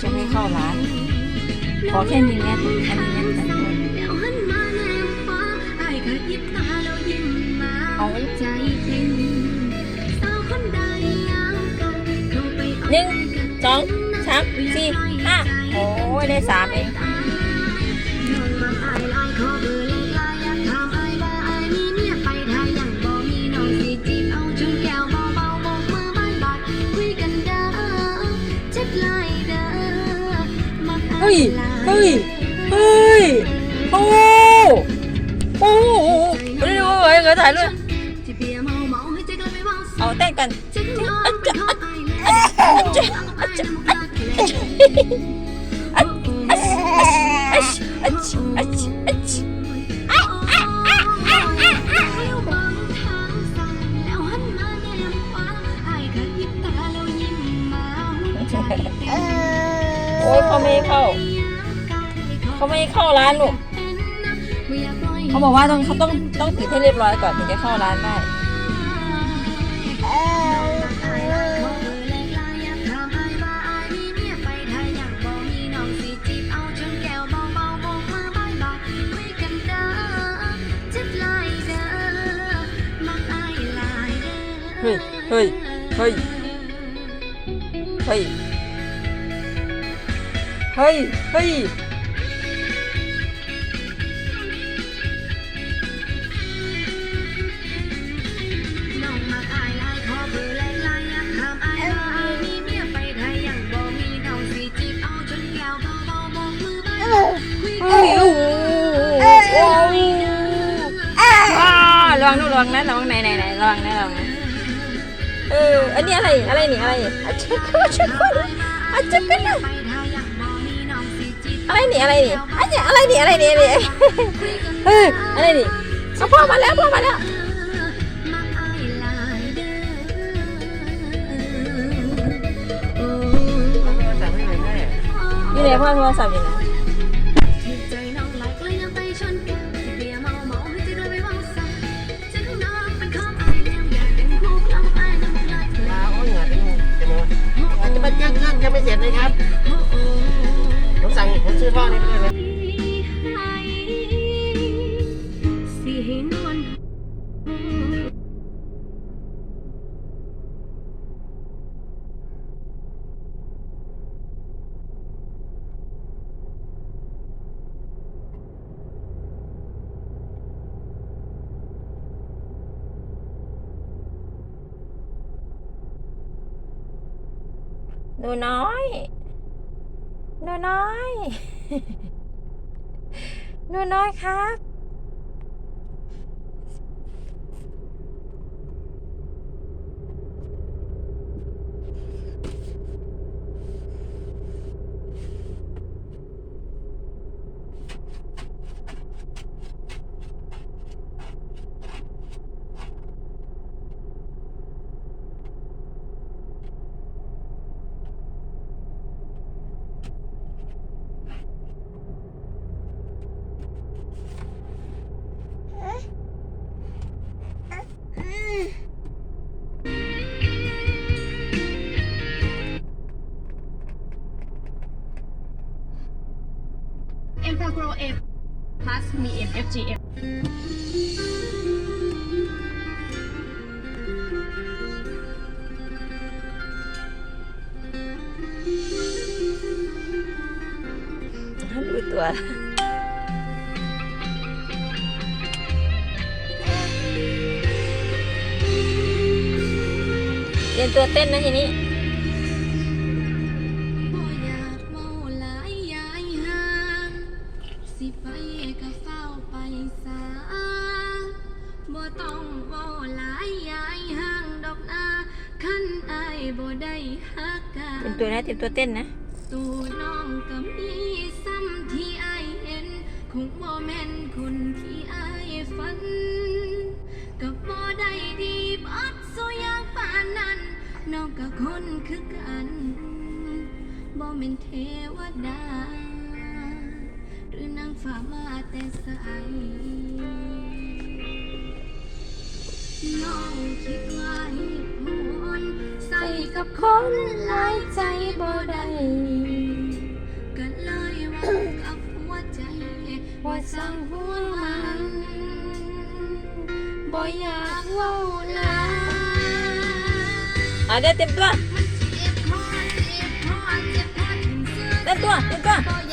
จะให้เข้าร้าน ขอแค่มีแมสอันนี้แมสกันแล้วหันมาแนวขวาไอ้ก็ยิบตาแล้วยิ้มมาเอาใจเป็นสาวคนใดยามกันเข้าไปเอาหนึ่งสองสามสี่ห้าโอ้ยได้สามเอง ฮ้ยหลายเฮ้ย เฮ้ย โอ้ โอ้โหเร็วๆเงยถ่ายเลยที่เบียร์เมาเมาให้เจ๊กลับไปเว้าเอาเต้นกันเจ๊กนอนไปขอ อายแล้วเจ๊กอายน้ำตาแคลอัชอัชอัชอัชอัชอัชโอ้ยเขาไม่ให้เข้า เขาไม่ให้เข้าร้านลูกเขาบอกว่าต้องเขาต้องต้องปิดให้เรียบร้อยก่อนถึงจะเข้าร้านได้เฮ้ย เฮ้ย เฮ้ย เฮ้ย เฮ้ย เฮ้ย น้องมักอายลายขอเบอร์แลกลายอยากถามอายว่าอายมีเมียไปไทยยังบ่มีน้องสิจีบเอาจนแก้วเบาๆบอกมือบายบายคุยเฮ้ย โอ้โหโอ้อาระวังนะระวังนะระวังไหนไหนไหนระวังนะระวังนะเออ อันนี้อะไร อะไรนี่ อะไรอาชิคอาชิคอาชิคกันนะ ไป อะไรนี่อะไรนี่อันนี้อะไรนี่อะไรนี่อะไรนี่เฮ้ยอะไรนี่เอาพ่อมาแล้วพ่อมาแล้วมักอายหลายเด้อโอ้สั่งให้หน่อยแม่อยู่ไหนพ่อโทรศัพท์อยู่ไหนถูกใจน้องหลายเลยยังไปชนแก้วเบียร์เมาเมาให้เจ๊กเลยไปเว้าซะเจ๊กน้องเป็นของอายแนวอยากเป็นคู่กับอายน้ำลายไหลลาโอ้ยเหงื่อเต็มเต็มหมดอาจจะมาเครื่องเครื่องยังไม่เสร็จเลยครับโอ้โอ้ผมสั่ งผมซื้อท่อนี้ไปเลยเลยสิให้นวลหนูน้อย หนูน้อย หนูน้อยครับ เอ็มโปรโกรเอฟ plus มี MFGM ดูตัว เรียนตัวเต้นนะทีนี้บ่อยากเมาหลายยายห่างสิไปก็เฝ้าไปสาบ่ต้องเว้าหลายยายห่างดอกนาคันอายบ่ได้ฮักกัเป็นนตัวนะเตรียมตัวเต้นนะตัวน้องก็มีซ้ำที่อายเห็นคง คนคือกันบ่เป็นเทวดา หรือนางฟ้ามาแต่สายน้องคิดไว้พนใส่กับคนหลายใจบ่ได้ก็เลยว่ากับหัวใจ ว่าสั่งหัวมันบ่อยากเว้าลา ออเออ